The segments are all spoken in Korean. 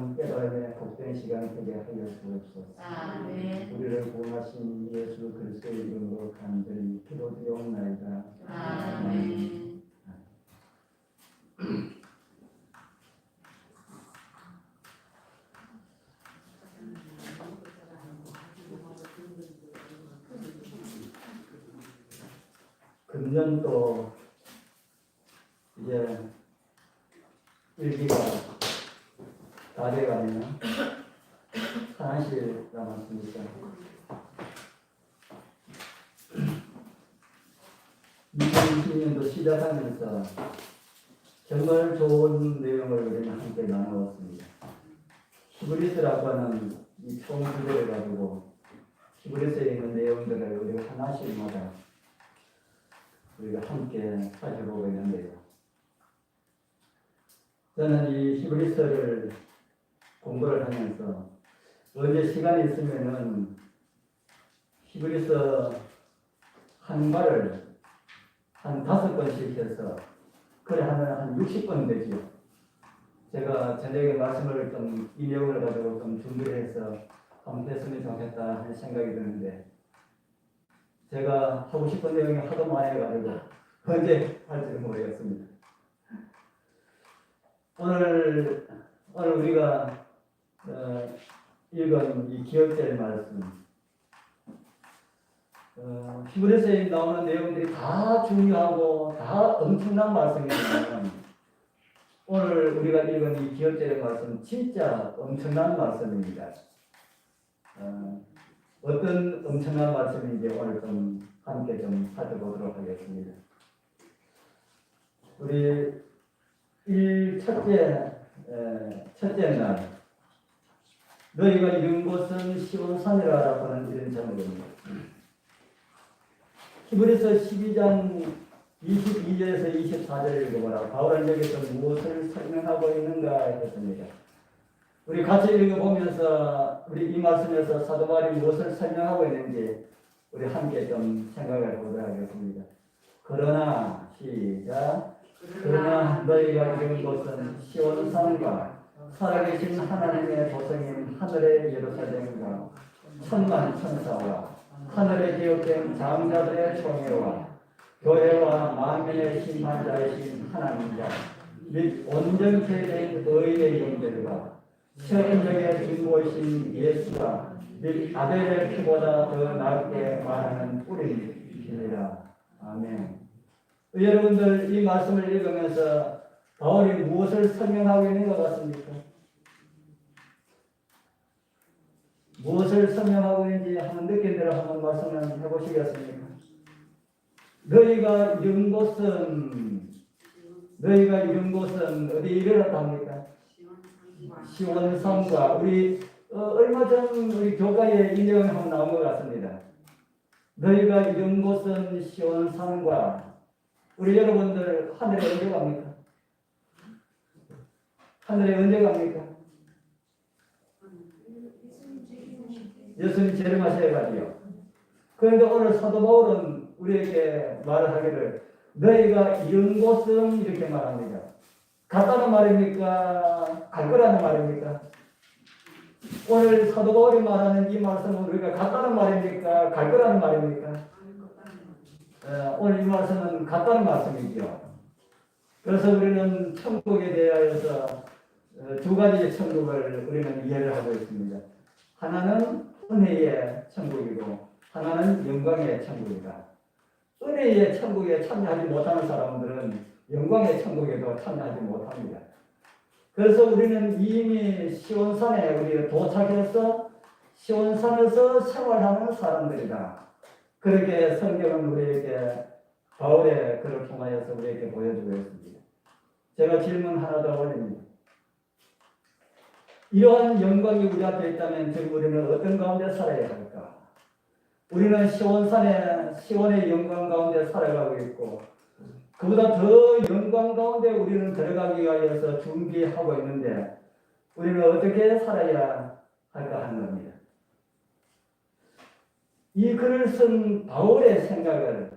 하는 깨달음의 복된 시간 되게 하여 주옵소서. 아멘. 우리를 구원하신 예수 그리스도의 이름으로 간절히 기도드리옵나이다. 아멘. 금년도 이제 일기가 다 돼가네요. 하나씩 남았습니다. 2020년도 시작하면서 정말 좋은 내용을 우리는 함께 나누었습니다. 히브리스라고 하는 이 총 주제를 가지고 히브리스에 있는 내용들을 우리가 하나씩마다 우리가 함께 살펴보고 있는데요. 저는 이 히브리서를 공부를 하면서 언제 시간이 있으면은 히브리서 한 말을 한 다섯 번씩 해서 그래 하면 한 60번 되지요. 제가 저녁에 말씀을 좀 이 내용을 가지고 좀 준비를 해서 한번 했으면 좋겠다 하는 생각이 드는데 제가 하고 싶은 내용이 하도 많아가지고 언제 할지를 모르겠습니다. 오늘 오늘 우리가 어, 읽은 이 기억될 말씀 어, 히브리서에 나오는 내용들이 다 중요하고 다 엄청난 말씀이지만 오늘 우리가 읽은 이 기억될 말씀 진짜 엄청난 말씀입니다. 어, 어떤 엄청난 말씀인지 오늘 좀 함께 좀 살펴보도록 하겠습니다. 우리 일 첫째 에, 첫째 날 너희가 이룬 곳은 시온산이라고 하는 이런 제목입니다. 히브리서 12장 22절에서 24절을 읽어보라. 바울은 여기서 무엇을 설명하고 있는가 했습니다. 우리 같이 읽어보면서 우리 이 말씀에서 사도 바울이 무엇을 설명하고 있는지 우리 함께 좀 생각해 보도록 하겠습니다. 그러나 시작 그러나 너희가 이룬 것은 시온산과 살아계신 하나님의 도성인 하늘의 예루살렘과 천만 천사와 하늘에 기록된 장자들의 총회와 교회와 만민의 심판자이신 하나님과 및 온전케 된 의의 영들과 천적의 중보이신 예수가 및 아벨의 피보다 더 낫게 말하는 뿌리이시니라. 아멘. 여러분들 이 말씀을 읽으면서 바울이 무엇을 설명하고 있는 것 같습니까? 무엇을 설명하고 있는지 한번 느낀 대로 한번 말씀을 해보시겠습니까? 너희가 이룬 곳은 너희가 이룬 곳은 어디 이르렀답니까? 시원성과 우리 어, 얼마 전 우리 교가에 이 내용이 한번 나온 것 같습니다. 너희가 이룬 곳은 시원성과 우리 여러분들 하늘에 언제 갑니까? 하늘에 언제 갑니까? 예수님 재림하셔야 가지요. 그런데 오늘 사도 바울은 우리에게 말을 하기를 너희가 이룬 곳은 이렇게 말합니다. 갔다는 말입니까? 갈 거라는 말입니까? 오늘 사도 바울이 말하는 이 말씀은 우리가 갔다는 말입니까? 갈 거라는 말입니까? 어, 오늘 이 말씀은 갔다는 말씀이죠. 그래서 우리는 천국에 대하여서 어, 두 가지 천국을 우리는 이해를 하고 있습니다. 하나는 은혜의 천국이고 하나는 영광의 천국이다. 은혜의 천국에 참여하지 못하는 사람들은 영광의 천국에도 참여하지 못합니다. 그래서 우리는 이미 시온산에 우리가 도착해서 시온산에서 생활하는 사람들이다. 그렇게 성경은 우리에게 바울의 글을 통하여서 우리에게 보여주고 있습니다. 제가 질문 하나 더 올립니다. 이러한 영광이 우리 앞에 있다면 지금 우리는 어떤 가운데 살아야 할까? 우리는 시온산에 시온의 영광 가운데 살아가고 있고 그보다 더 영광 가운데 우리는 들어가기 위하여서 준비하고 있는데 우리는 어떻게 살아야 할까 하는 겁니다. 이 글을 쓴 바울의 생각을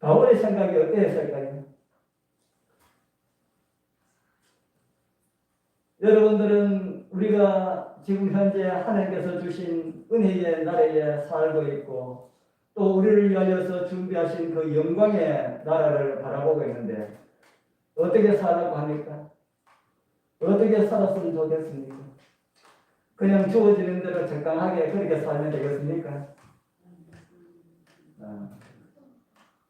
바울의 생각이 어땠을까요? 여러분들은 우리가 지금 현재 하나님께서 주신 은혜의 나라에 살고 있고 또 우리를 위하여서 준비하신 그 영광의 나라를 바라보고 있는데 어떻게 살라고 합니까? 어떻게 살았으면 좋겠습니까? 그냥 주어지는 대로 적당하게 그렇게 살면 되겠습니까? 아,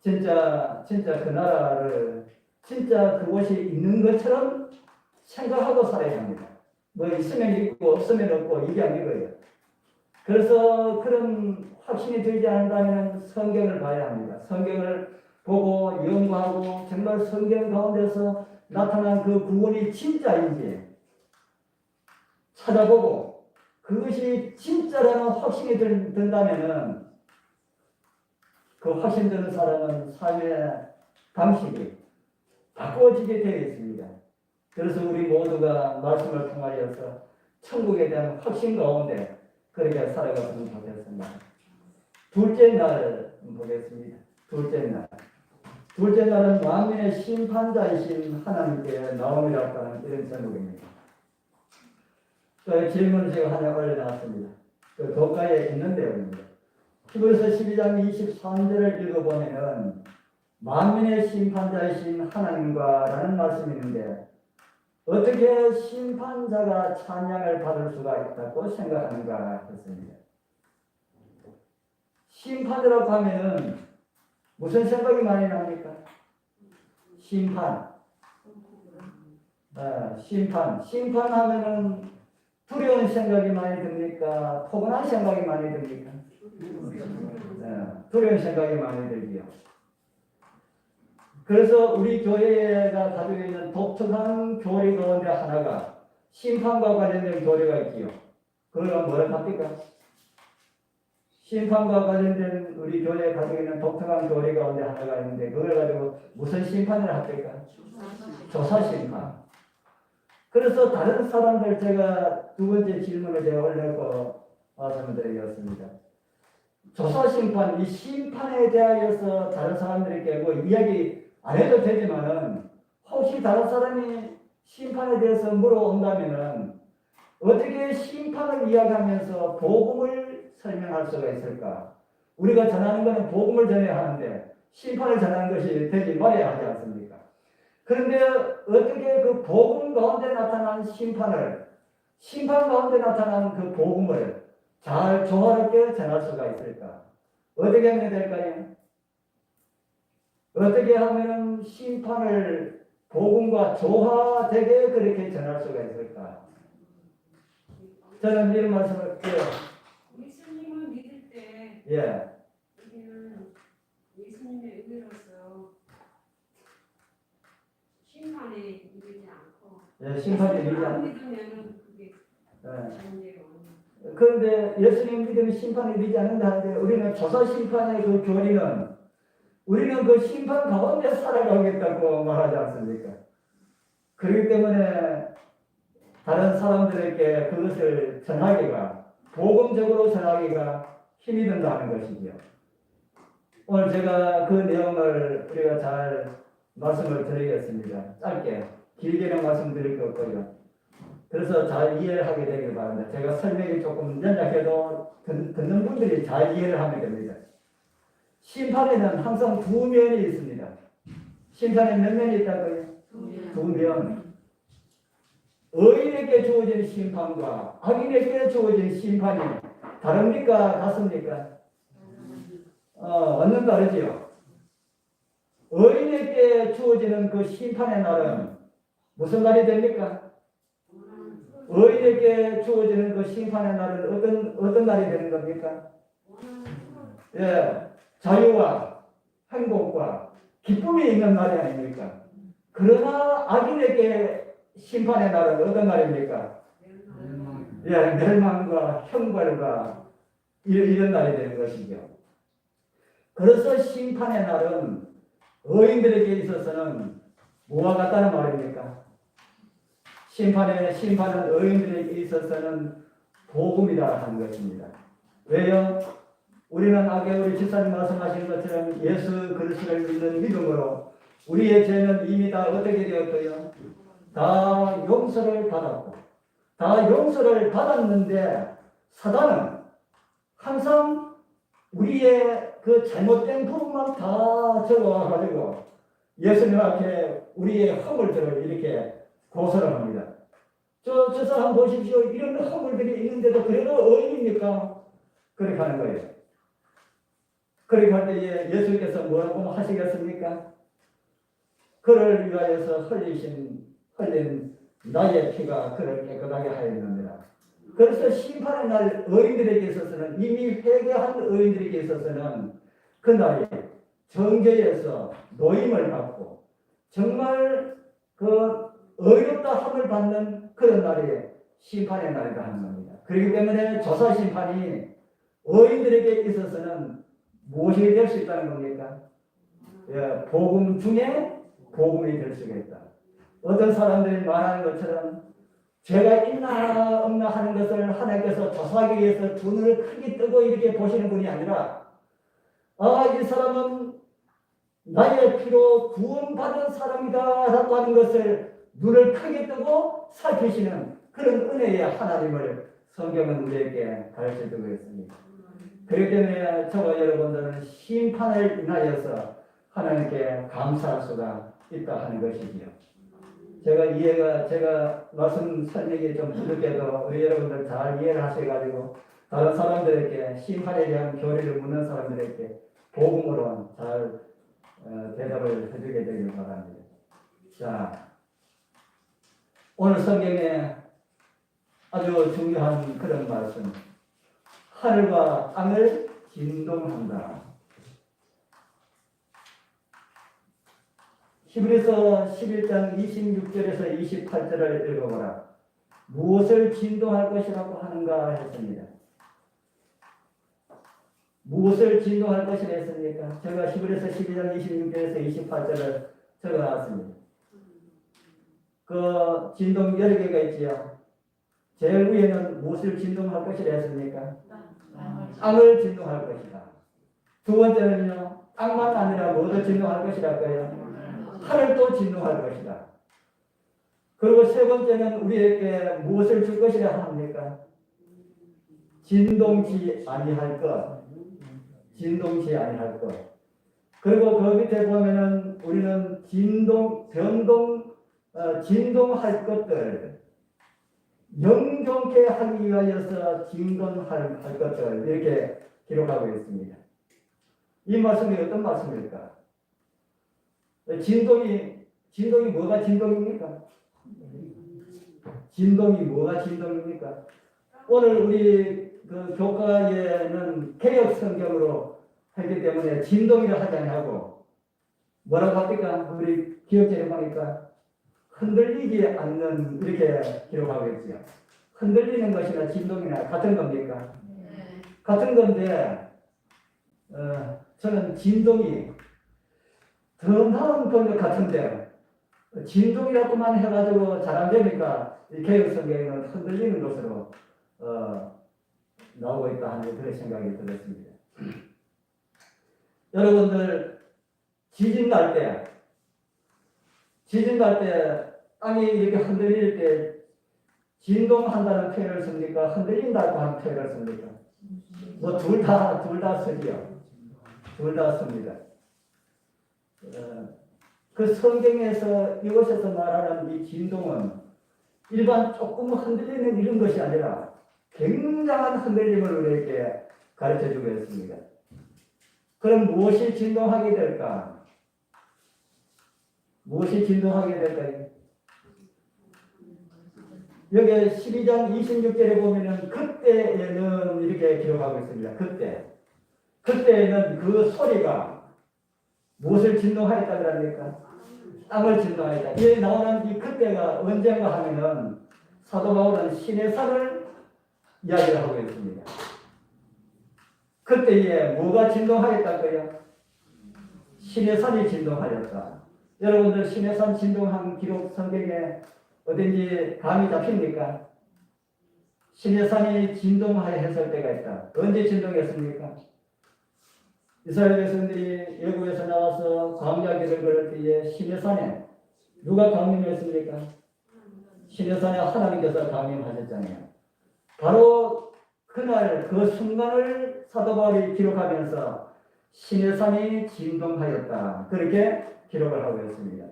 진짜 진짜 그 나라를 진짜 그곳이 있는 것처럼 생각하고 살아야 합니다. 뭐 있으면 있고 없으면 없고 이게 아니고요. 그래서 그런 확신이 들지 않는다면 성경을 봐야 합니다. 성경을 보고 연구하고 정말 성경 가운데서 나타난 그 구원이 진짜인지 찾아보고 그것이 진짜라는 확신이 들, 든다면은 그 확신 드는 사람은 삶의 방식이 바꿔지게 되어 있습니다. 그래서 우리 모두가 말씀을 통하여서 천국에 대한 확신 가운데 그렇게 살아갔으면 좋겠습니다. 둘째 날 보겠습니다. 둘째 날. 둘째 날은 만민의 심판자이신 하나님께 나옴이라고 하는 이런 제목입니다. 그 질문을 제가 하나 올려놨습니다. 그 교과에 있는 내용입니다. 히브리서 12장 23절을 읽어보면은 만민의 심판자이신 하나님과라는 말씀이 있는데 어떻게 심판자가 찬양을 받을 수가 있다고 생각하는가 했습니다. 심판이라고 하면은 무슨 생각이 많이 납니까? 심판. 아, 심판. 심판하면은 두려운 생각이 많이 듭니까? 포근한 생각이 많이 듭니까? 네, 두려운 생각이 많이 들지요. 그래서 우리 교회가 가지고 있는 독특한 교리 가운데 하나가 심판과 관련된 교리가 있지요. 그걸 뭐라 합니까? 심판과 관련된 우리 교회에 가지고 있는 독특한 교리 가운데 하나가 있는데 그걸 가지고 무슨 심판을 합니까? 조사 심판. 그래서 다른 사람들 제가 두 번째 질문을 제가 올려고 말씀드리겠습니다. 조사 심판, 이 심판에 대하여서 다른 사람들에게 뭐 이야기 안 해도 되지만은 혹시 다른 사람이 심판에 대해서 물어온다면은 어떻게 심판을 이야기하면서 복음을 설명할 수가 있을까? 우리가 전하는 것은 복음을 전해야 하는데 심판을 전하는 것이 되지 말아야 하지 않습니까? 그런데 어떻게 그 복음 가운데 나타난 심판을 심판 가운데 나타난 그 복음을 잘 조화롭게 전할 수가 있을까? 어떻게 하면 될까요? 어떻게 하면 심판을 복음과 조화되게 그렇게 전할 수가 있을까? 저는 이런 말씀을 해요. 예수님을 믿을 때 예, 우리는 예수님의 의로서 심판에 이르지 않고 예 심판이 예수님을 되지 안 않. 믿으면은 그게 예. 그런데 예수님 믿음이 심판이 되지 않는다 하는데 우리는 조사 심판의 그 교리는 우리는 그 심판 가운데 살아가겠다고 말하지 않습니까? 그렇기 때문에 다른 사람들에게 그것을 전하기가 복음적으로 전하기가 힘이 든다는 것이죠. 오늘 제가 그 내용을 우리가 잘 말씀을 드리겠습니다. 짧게 길게는 말씀드릴 게 없고요. 그래서 잘 이해를 하게 되길 바랍니다. 제가 설명이 조금 연약해도 듣, 듣는 분들이 잘 이해를 하면 됩니다. 심판에는 항상 두 면이 있습니다. 심판에 몇 면이 있다고요? 두 면. 의인에게 주어진 심판과 악인에게 주어진 심판이 다릅니까? 같습니까? 어, 완전 다르지요. 의인에게 주어지는 그 심판의 날은 무슨 날이 됩니까? 의인에게 주어지는 그 심판의 날은 어떤 어떤 날이 되는 겁니까? 예, 자유와 행복과 기쁨이 있는 날이 아닙니까? 그러나 악인에게 심판의 날은 어떤 날입니까? 예, 멸망과 형벌과 이런, 이런 날이 되는 것이죠. 그래서 심판의 날은 의인들에게 있어서는 뭐와 같다는 말입니까? 심판의 심판은 의인들에게 있어서는 복음이다 하는 것입니다. 왜요? 우리는 아까 우리 집사님 말씀하신 것처럼 예수 그리스도를 믿는 믿음으로 우리의 죄는 이미 다 어떻게 되었고요? 다 용서를 받았고 다 용서를 받았는데 사단은 항상 우리의 그 잘못된 부분만 다 적어가지고 예수님 앞에 우리의 허물들을 이렇게 고소를 합니다. 저, 저 사람 보십시오. 이런 허물들이 있는데도 그래도 어입니까? 그렇게 하는 거예요. 그렇게 할 때에 예수께서 뭐라고 하시겠습니까? 그를 위하여서 흘리신, 흘린 나의 피가 그를 깨끗하게 하였느니라. 그래서 심판의 날 의인들에게 있어서는 이미 회개한 의인들에게 있어서는 그 날에 정죄에서 노임을 받고 정말 그 의롭다 함을 받는 그런 날이 심판의 날이라 하는 겁니다. 그렇기 때문에 조사 심판이 의인들에게 있어서는 무엇이 될 수 있다는 겁니까? 예, 복음 중에 복음이 될 수가 있다. 어떤 사람들이 말하는 것처럼 죄가 있나 없나 하는 것을 하나님께서 조사하기 위해서 두 눈을 크게 뜨고 이렇게 보시는 분이 아니라 아, 이 사람은 나의 피로 구원받은 사람이다 라고 하는 것을 눈을 크게 뜨고 살피시는 그런 은혜의 하나님을 성경은 우리에게 가르쳐 주고 있습니다. 그렇기 때문에 저와 여러분들은 심판을 인하여서 하나님께 감사할 수가 있다 하는 것이지요. 제가 이해가 제가 말씀 설명이 좀 부족해도 여러분들 잘 이해를 하셔가지고 다른 사람들에게 심판에 대한 교리를 묻는 사람들에게 복음으로 잘 어, 대답을 해주게 되길 바랍니다. 자, 오늘 성경에 아주 중요한 그런 말씀. 하늘과 땅을 진동한다. 히브리서 11장 26절에서 28절을 읽어보라. 무엇을 진동할 것이라고 하는가 했습니다. 무엇을 진동할 것이라 했습니까? 제가 히브리서 12장 26절에서 28절을 적어놨습니다. 그 진동 여러 개가 있지요. 제일 위에는 무엇을 진동할 것이라 했습니까? 땅을 진동할 것이다. 두 번째는요, 땅만 아니라 뭐도 진동할 것이랄까요? 하늘도 진동할 것이다. 그리고 세 번째는 우리에게 무엇을 줄 것이라 합니까? 진동치 아니할 것. 진동치 아니할 것. 그리고 그 밑에 보면은 우리는 진동, 변동, 어, 진동할 것들, 영종케 하기 위하여서 진동할 할 것들 이렇게 기록하고 있습니다. 이 말씀이 어떤 말씀일까? 진동이 진동이 뭐가 진동입니까? 진동이 뭐가 진동입니까? 오늘 우리 그 교과에는 개혁 성경으로 하기 때문에 진동이라 하지 않냐고 뭐라고 합니까? 우리 기억제를 보니까 흔들리지 않는 이렇게 기록하고 있어요. 흔들리는 것이나 진동이나 같은 겁니까? 같은 건데 어, 저는 진동이 더 나은 것 같은데 진동이라고만 해가지고 잘 안 되니까 이 개혁 성경에는 흔들리는 것으로 어, 나오고 있다 하는 그런 생각이 들었습니다. 여러분들 지진 날 때, 지진 날 때 땅이 이렇게 흔들릴 때 진동한다는 표현을 씁니까? 흔들린다고 하는 표현을 씁니까? 뭐 둘 다 둘 다 쓰지요. 둘 다 씁니다. 어, 그 성경에서 이곳에서 말하는 이 진동은 일반 조금 흔들리는 이런 것이 아니라 굉장한 흔들림을 우리에게 가르쳐 주고 있습니다. 그럼 무엇이 진동하게 될까? 무엇이 진동하게 될까요? 여기 12장 26절에 보면은 그때에는 이렇게 기록하고 있습니다. 그때. 그때에는 그 소리가 무엇을 진동하였다 그럽니까? 땅을 진동하였다. 이 나오는 이 그때가 언젠가 하면은 사도 바울은 신의 산을 이야기를 하고 있습니다. 그때에 뭐가 진동하였다고요? 신의 산이 진동하였다. 여러분들 신의 산 진동한 기록 성경에 어딘지 감이 잡힙니까? 신의 산이 진동하여 했을 때가 있다. 언제 진동했습니까? 이스라엘 백성들이 애국에서 나와서 광야 길을 걸을 때에 신의 산에 누가 강림했습니까? 신여산에 하나님께서 강림하셨잖아요. 바로 그날 그 순간을 사도 바울이 기록하면서 신여산이 진동하였다. 그렇게 기록을 하고 있습니다.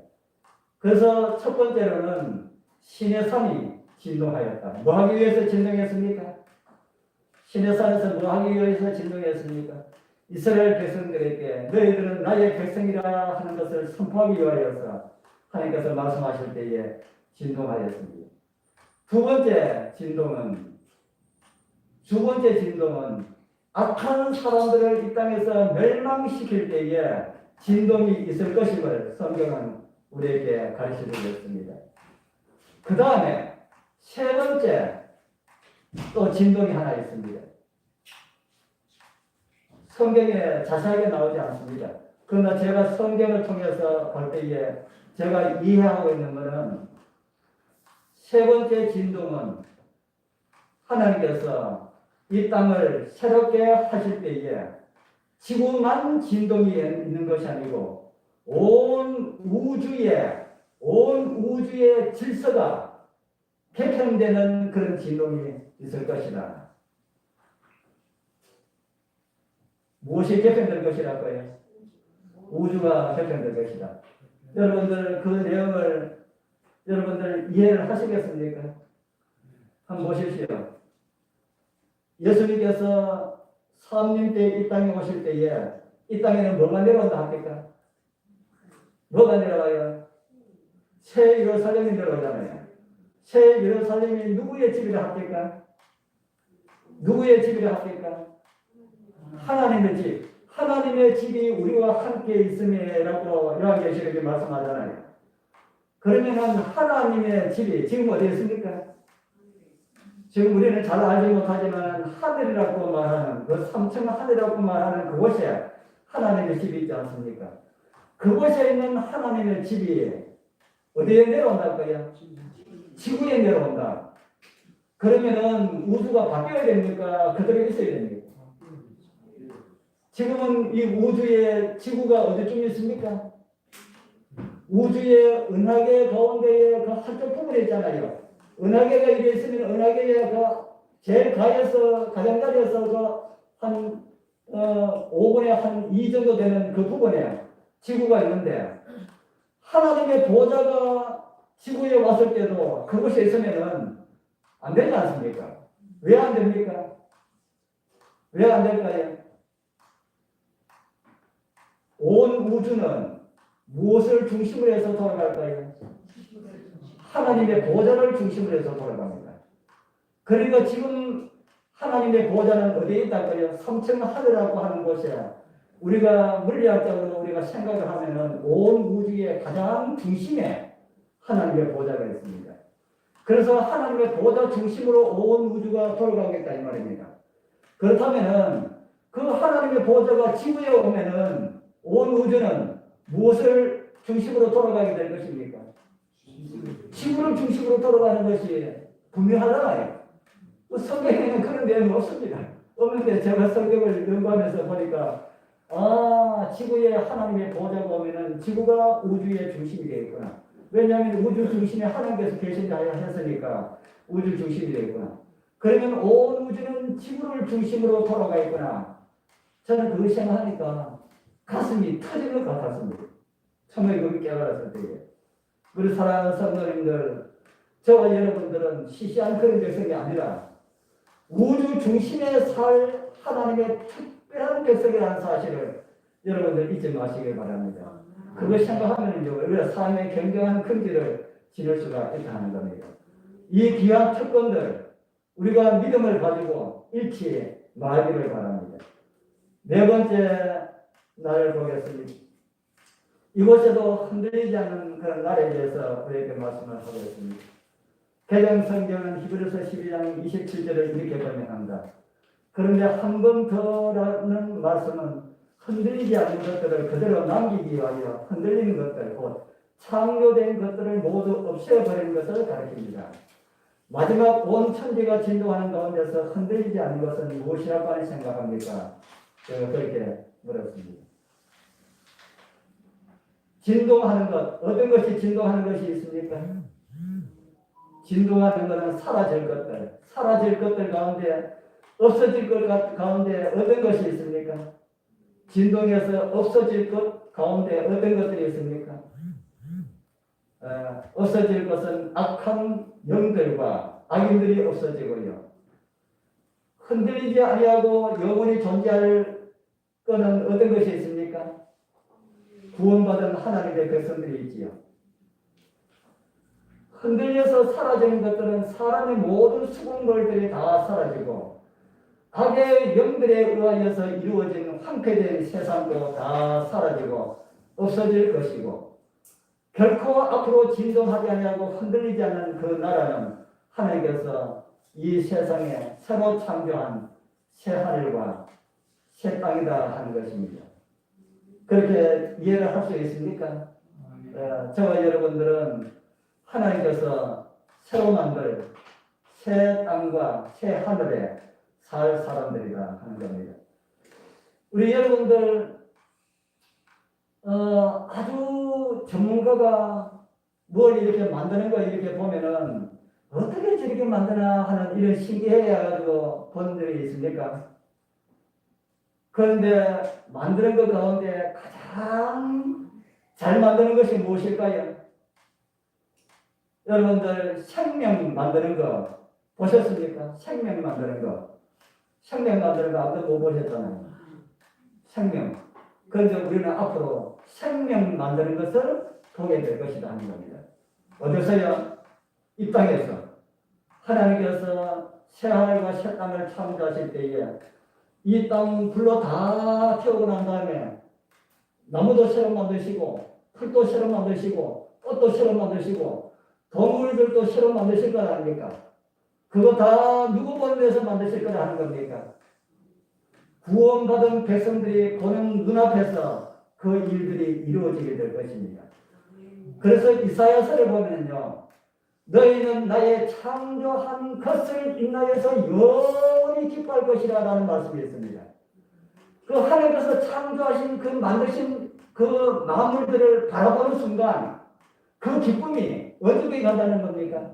그래서 첫 번째로는 신여산이 진동하였다. 뭐 하기 위해서 진동했습니까? 신여산에서 뭐 하기 위해서 진동했습니까? 이스라엘 백성들에게 너희들은 나의 백성이라 하는 것을 선포하기 위하여서 하나님께서 말씀하실 때에 진동하였습니다. 두 번째 진동은 두 번째 진동은 악한 사람들을 이 땅에서 멸망시킬 때에 진동이 있을 것임을 성경은 우리에게 가르쳐 주고 있습니다. 그 다음에 세 번째 또 진동이 하나 있습니다. 성경에 자세하게 나오지 않습니다. 그러나 제가 성경을 통해서 볼 때에 제가 이해하고 있는 것은 세 번째 진동은 하나님께서 이 땅을 새롭게 하실 때에 지구만 진동이 있는 것이 아니고 온 우주에 온 우주의 질서가 개편되는 그런 진동이 있을 것이다. 무엇이 개편될 것이라고요? 우주가 개편될 것이다. 여러분들 그 내용을 여러분들 이해를 하시겠습니까? 한번 보십시오. 예수님께서 사님 때 이 땅에 오실 때에 이 땅에는 뭐가 내려온다 합니까? 뭐가 내려와요? 새 예루살렘이 내려오잖아요. 새 예루살렘이 누구의 집이라 합니까? 누구의 집이라 합니까? 하나님의 집. 하나님의 집이 우리와 함께 있음이라고 요한계시록에 말씀하잖아요. 그러면은 하나님의 집이 지금 어디 있습니까? 지금 우리는 잘 알지 못하지만 하늘이라고 말하는 그 삼층 하늘이라고 말하는 그곳에 하나님의 집이 있지 않습니까? 그곳에 있는 하나님의 집이 어디에 내려온다고요? 지구에 내려온다. 그러면은 우주가 바뀌어야 됩니까? 그대로 있어야 됩니까? 지금은 이 우주의 지구가 어디쯤 있습니까? 우주의 은하계 가운데에 그 한쪽 부분에 있잖아요. 은하계가 이래 있으면 은하계의 그 제일 가에서 가장자리에서 그한 어, 5분의 한 2 정도 되는 그 부분에 지구가 있는데 하나님의 보좌가 지구에 왔을 때도 그곳에 있으면은 안 되지 않습니까? 왜 안 됩니까? 왜 안 될까요? 온 우주는 무엇을 중심으로 해서 돌아갈까요? 하나님의 보좌를 중심으로 해서 돌아갑니다. 그러니까 지금 하나님의 보좌는 어디에 있다고요? 삼층 하늘이라고 하는 곳에 우리가 물리학적으로 우리가 생각을 하면은 온 우주의 가장 중심에 하나님의 보좌가 있습니다. 그래서 하나님의 보좌 중심으로 온 우주가 돌아가겠다 이 말입니다. 그렇다면은 그 하나님의 보좌가 지구에 오면은 온 우주는 무엇을 중심으로 돌아가게 될 것입니까? 지구를 중심으로 돌아가는 것이 분명하잖아요. 뭐 성경에는 그런 내용이 없습니다. 없는데 제가 성경을 연구하면서 보니까 아 지구에 하나님의 보좌가 오면은 지구가 우주의 중심이 되겠구나. 왜냐하면 우주 중심에 하나님께서 계신다 하셨으니까 우주 중심이 되겠구나. 그러면 온 우주는 지구를 중심으로 돌아가 있구나. 저는 그걸 생각하니까 가슴이 터질 것 같았습니다. 처음에 그걸 깨달았을 때에. 우리 사랑하는 성도님들, 저와 여러분들은 시시한 그런 백성이 아니라 우주 중심에 살 하나님의 특 별한 백성이라는 사실을 여러분들 잊지 마시길 바랍니다. 그걸 생각하면 이제 우리가 삶의 굉장한 큰 길을 지낼 수가 있다는 겁니다. 이 귀한 특권들 우리가 믿음을 가지고 잃지 말기를 바랍니다. 네 번째 날을 보겠습니다. 이곳에도 흔들리지 않는 그런 날에 대해서 우리에게 말씀을 하고 있습니다. 개정 성경은 히브리서 12장 27절을 이렇게 번역합니다. 그런데 한 번 더라는 말씀은 흔들리지 않는 것들을 그대로 남기기 위하여 흔들리는 것들, 곧 창조된 것들을 모두 없애버리는 것을 가리킵니다. 마지막 온 천지가 진동하는 가운데서 흔들리지 않는 것은 무엇이라고 생각합니까? 제가 그렇게 물었습니다. 진동하는 것, 어떤 것이 진동하는 것이 있습니까? 진동하는 것은 사라질 것들, 사라질 것들 가운데 없어질 것 가- 가운데 어떤 것이 있습니까? 진동에서 없어질 것 가운데 어떤 것들이 있습니까? 어, 없어질 것은 악한 영들과 악인들이 없어지고요. 흔들리지 아니하고 영원히 존재할 것은 어떤 것이 있습니까? 구원받은 하나님의 백성들이 있지요. 흔들려서 사라지는 것들은 사람의 모든 수공물들이 다 사라지고 악의 영들에 의하여서 이루어진 황폐된 세상도 다 사라지고 없어질 것이고 결코 앞으로 진동하지 아니하고 흔들리지 않는 그 나라는 하나님께서 이 세상에 새로 창조한 새 하늘과 새 땅이다 하는 것입니다. 그렇게 이해를 할 수 있습니까? 어, 저와 여러분들은 하나님께서 새로 만들 새 땅과 새 하늘에 살 사람들이라 하는 겁니다. 우리 여러분들 어, 아주 전문가가 뭘 이렇게 만드는 거 이렇게 보면은 어떻게 저렇게 만드나 하는 이런 신기해 가지고 본 적이 있습니까? 그런데 만드는 것 가운데 가장 잘 만드는 것이 무엇일까요? 여러분들 생명 만드는 거 보셨습니까? 생명 만드는 거. 생명 아무도 못 보셨잖아요. 생명. 그런데 우리는 앞으로 생명 만드는 것을 보게 될 것이다 하는 겁니다. 어디서요? 이 땅에서. 하나님께서 새 하늘과 새 땅을 창조하실 때에 이 땅 불로 다 태우고 난 다음에 나무도 새로 만드시고 풀도 새로 만드시고 꽃도 새로 만드시고 동물들도 새로 만드실 거 아닙니까? 그거 다 누구 보는 데서 만드실 거라 하는 겁니까? 구원받은 백성들이 보는 눈앞에서 그 일들이 이루어지게 될 것입니다. 그래서 이사야서를 보면요. 너희는 나의 창조한 것을 인하여서 영원히 기뻐할 것이라 라는 말씀이 있습니다. 그 하나님께서 창조하신 그 만드신 그 만물들을 바라보는 순간 그 기쁨이 어떻게 간다는 겁니까?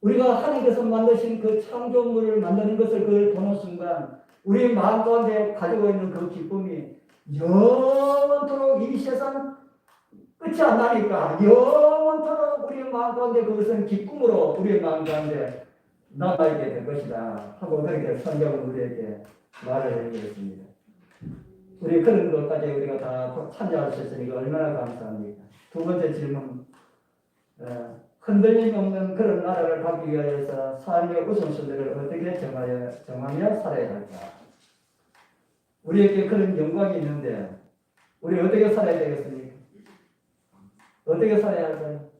우리가 하나님께서 만드신 그 창조물을 만드는 것을 그걸 보는 순간 우리 마음 가운데 가지고 있는 그 기쁨이 영원토록 이 세상 끝이 안 나니까 영원토록 우리 마음 가운데 그것은 기쁨으로 우리의 마음 가운데 남아있게 될 것이다 하고 그렇게 성경은 우리에게 말을 해주었습니다. 우리 그런 것까지 우리가 다 참여할 수 있으니까 얼마나 감사합니까? 두 번째 질문 어, 흔들림 없는 그런 나라를 갖기 위하여서 삶의 우선순위를 어떻게 정하여, 정하며 살아야 할까? 우리에게 그런 영광이 있는데 우리 어떻게 살아야 되겠습니까? 어떻게 살아야 할까요?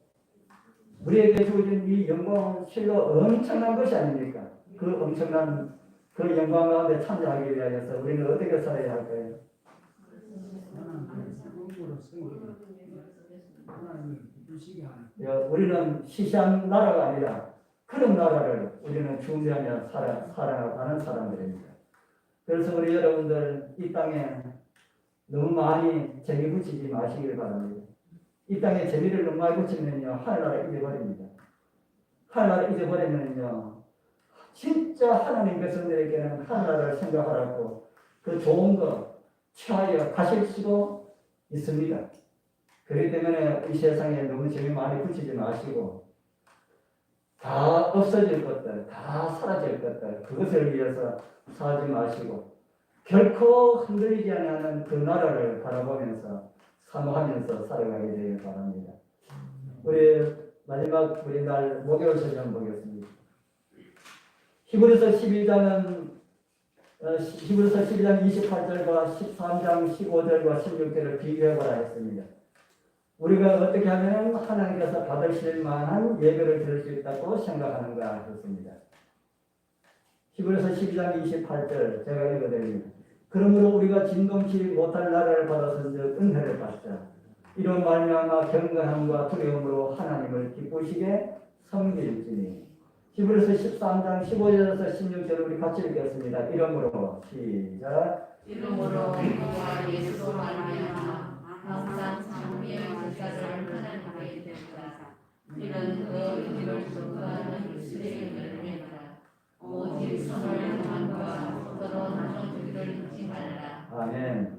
우리에게 주어진 이 영광은 실로 엄청난 것이 아닙니까? 그 엄청난 그 영광 가운데 참여하기 위하여서 우리는 어떻게 살아야 할까요? 하나님 기쁘시게 하는 여- 우리는 시시한 나라가 아니라 그런 나라를 우리는 준비하며 살아, 살아가는 사람들입니다. 그래서 우리 여러분들 이 땅에 너무 많이 재미 붙이지 마시길 바랍니다. 이 땅에 재미를 너무 많이 붙이면요 하늘나라 잊어버립니다. 하늘나라 잊어버리면요 진짜 하나님 백성들에게는 하늘나라를 생각하라고 그 좋은 거 취하여 가실 수도 있습니다. 그렇기 때문에 이 세상에 너무 재미 많이 붙이지 마시고 다 없어질 것들, 다 사라질 것들 그것을 위해서 살지 마시고 결코 흔들리지 않는 그 나라를 바라보면서 사모하면서 살아가게 되길 바랍니다. 우리 마지막 우리 날 목요일 설명 보겠습니다. 히브리서 12장은 어, 히브리서 12장 28절과 13장 15절과 16절을 비교해보라 했습니다. 우리가 어떻게 하면 하나님께서 받으실 만한 예배를 드릴 수 있다고 생각하는가 했습니다. 히브리서 12장 28절 제가 읽어드립니다. 그러므로 우리가 진동치 못할 나라를 받았은즉 은혜를 받자. 이런 말미암아 경건함과 두려움으로 하나님을 기쁘시게 섬길지니. 히브리서 13장 15절에서 16절 우리 같이 읽겠습니다. 이러므로 시작. 여호와 예수로 말미암아 항상 장미의 제사를 하나님께 드리라 이런 그 이럴 수가는 일들의 열매라 오직 선을 향한과 서로 나눠주기를 잊지 말라 아멘.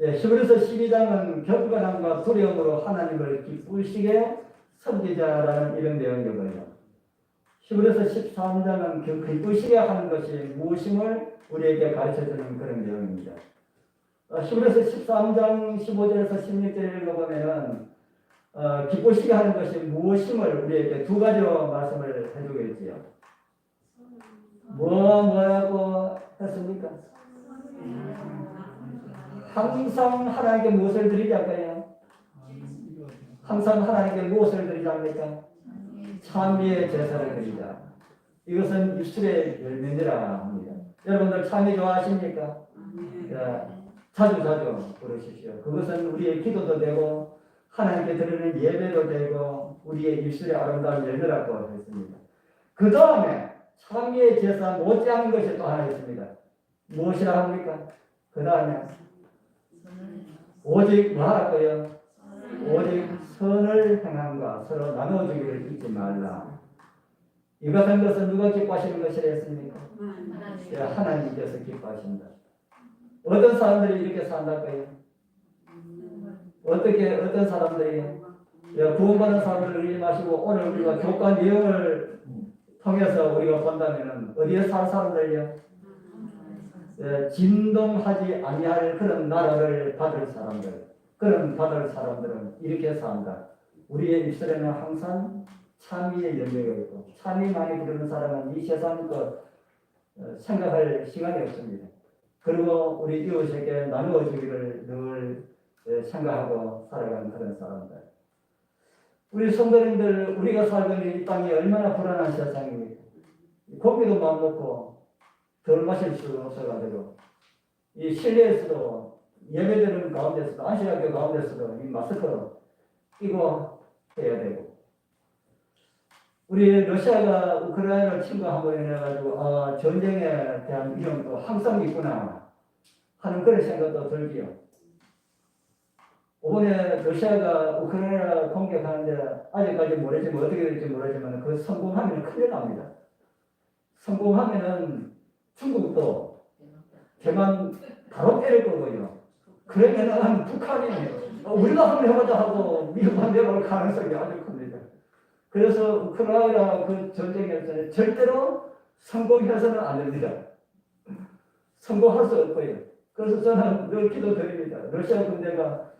예, 히브리서 12장은 경건함과 두려움으로 하나님을 기쁘시게 섬기자라는 이런 내용이고요. 히브리서 13장은 그 기쁘시게 하는 것이 무엇임을 우리에게 가르쳐주는 그런 내용입니다. 어, 히브리서 13장 15절에서 16절을 읽어보면은 어, 기쁘시게 하는 것이 무엇임을 우리에게 두 가지로 말씀을 해주고 있지요. 뭐 뭐라고 했습니까? 항상 하나님께 무엇을 드리자고요? 항상 하나님께 무엇을 드리자입니까? 참미의 제사를 드리자. 이것은 입술의 열매니라 합니다. 여러분들 참미 좋아하십니까? 예, 자주 자주 부르십시오. 그것은 우리의 기도도 되고 하나님께 드리는 예배도 되고 우리의 입술의 아름다운 열매라고 했습니다. 그 다음에 참미의 제사 못지않은 것이 또 하나 있습니다. 무엇이라 합니까? 그 다음에 오직 뭐 하라고요? 오직 선을 행함과 서로 나눠주기를 잊지 말라. 이 같은 것은 누가 기뻐하시는 것이라 했습니까? 예, 하나님께서 기뻐하신다. 어떤 사람들이 이렇게 산다고요? 어떻게 어떤 사람들이 예, 구원받은 사람들을 그러지 마시고 오늘 우리가 교과 내용을 통해서 우리가 본다면은 어디에 살 사람들요? 예, 진동하지 아니할 그런 나라를 받을 사람들, 그런 받을 사람들은 이렇게 산다. 우리의 입술에는 항상 참의의 열매가 있고 참의 많이 부르는 사람은 이 세상 것 어, 생각할 시간이 없습니다. 그리고 우리 이웃에게 나누어 주기를 늘 예, 생각하고 살아가는 그런 사람들. 우리 성도님들 우리가 살고 이 땅이 얼마나 불안한 세상입니까? 고기도 맘 놓고 덜 마실 수 없어가지고 이 실내에서도 예배드리는 가운데서도 안식학교 가운데서도 이 마스크 끼고 해야 되고 우리 러시아가 우크라이나를 침공하고 인해가지고 아, 전쟁에 대한 위험도 항상 있구나 하는 그런 생각도 들기요. 이번에 러시아가 우크라이나 공격하는데 아직까지 모르지만 어떻게 될지 모르지만 그 성공하면 큰일 납니다. 성공하면은 중국도 대만 바로 때릴 거고요. 그러면은 북한이 어, 우리가 한번 해보자 하고 미국한테 올 가능성이 아주 큽니다. 그래서 우크라이나 그 전쟁에서 절대로 성공해서는 안 됩니다. 성공할 수 없고요. 그래서 저는 늘 기도드립니다. 러시아 군대가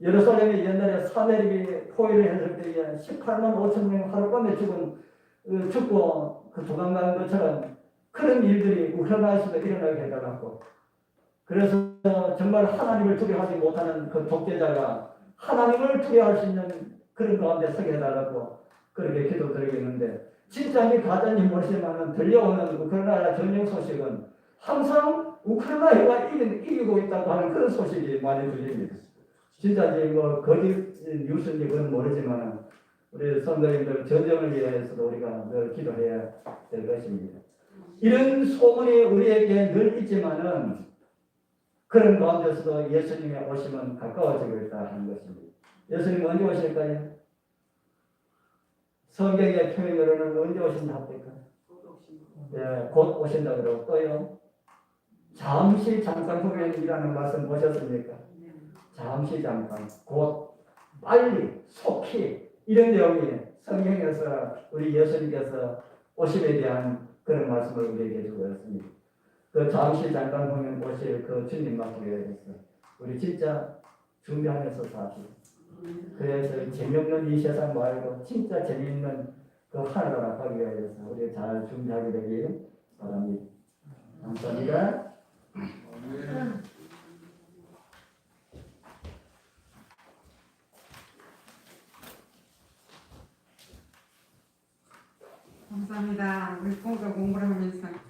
예루살렘에 옛날에 사내립이 포위를 했을 때에 18만 5천 명 하룻밤에 죽은 어, 죽고 그 도망가는 것처럼 그런 일들이 우크라이나에서도 일어나게 해달라고. 그래서 정말 하나님을 두려워하지 못하는 그 독재자가 하나님을 두려워할 수 있는 그런 가운데 서게 해달라고 그렇게 기도 드리겠는데 진짜 이 가짜님 모르지만은 들려오는 우크라이나 전쟁 소식은 항상 우크라이나가 이기, 이기고 있다고 하는 그런 소식이 많이 들립니다. 진짜인지 뭐 거짓 뉴스인지 그건 모르지만은 우리 성도님들 전쟁을 위해서도 우리가 늘 기도해야 될 것입니다. 이런 소문이 우리에게 늘 있지만은 그런 가운데서도 예수님의 오심은 가까워지고 있다 하는 것입니다. 예수님 언제 오실까요? 성경의 표현으로는 언제 오신다 합니까? 예, 곧 오신다 그러고 또요. 잠시 잠깐 후면이라는 말씀 보셨습니까? 잠시 잠깐, 곧, 빨리, 속히 이런 내용이 성경에서 우리 예수님께서 오심에 대한 그런 말씀을 우리에게 주고 있습니다. 그 잠시 잠깐 보면 보실 그 주님 맞게 우리 진짜 준비하면서 삽시다. 그래서 재미없는 이 세상 말고 진짜 재미있는 그 하늘을 앞하기 위해서 우리 잘 준비하게 되길 바랍니다. 감사합니다. 감사합니다. 우리 공부를 하면서